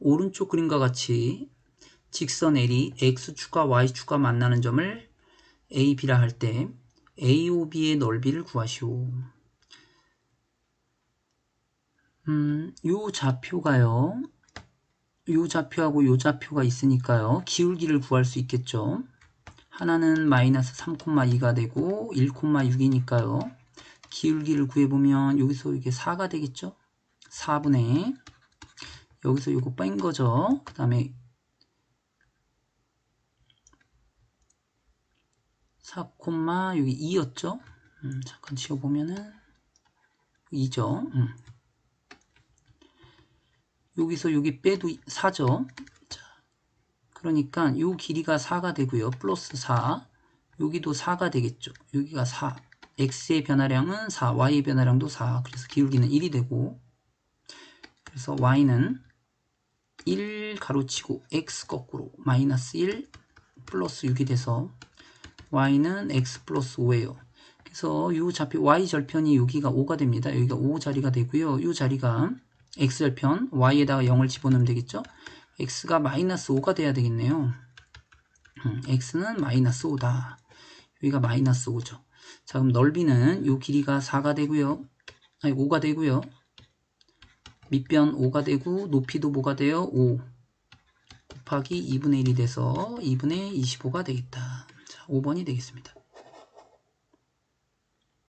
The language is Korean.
오른쪽 그림과 같이 직선 L이 X축과 Y축과 만나는 점을 A, B라 할 때 AOB의 넓이를 구하시오. 음, 요 좌표가요. 요 좌표하고 요 좌표가 있으니까요. 기울기를 구할 수 있겠죠. 하나는 마이너스 3,2가 되고 1,6이니까요. 기울기를 구해보면 여기서 이게 4가 되겠죠. 4분의 여기서 요거 뺀 거죠. 그 다음에 4, 여기 2였죠. 음, 잠깐 지워보면은 2죠. 음. 여기서 여기 빼도 4죠. 자, 그러니까 요 길이가 4가 되고요. 플러스 4. 여기도 4가 되겠죠. 여기가 4. x의 변화량은 4, y의 변화량도 4. 그래서 기울기는 1이 되고 그래서 y는 1 가로치고 x 거꾸로 마이너스 1 플러스 6이 돼서 y는 x 플러스 5예요. 그래서 이 좌표 y 절편이 여기가 5가 됩니다. 여기가 5 자리가 되고요. 이 자리가 x 절편 y에다가 0을 집어넣으면 되겠죠. x가 마이너스 5가 돼야 되겠네요. 음, x는 마이너스 5다. 여기가 마이너스 5죠. 자 그럼 넓이는 이 길이가 4가 되고요. 아니 5가 되고요. 밑변 5가 되고 높이도 뭐가 돼요? 5 곱하기 2분의 1이 돼서 2분의 25가 되겠다. 자 5번이 되겠습니다.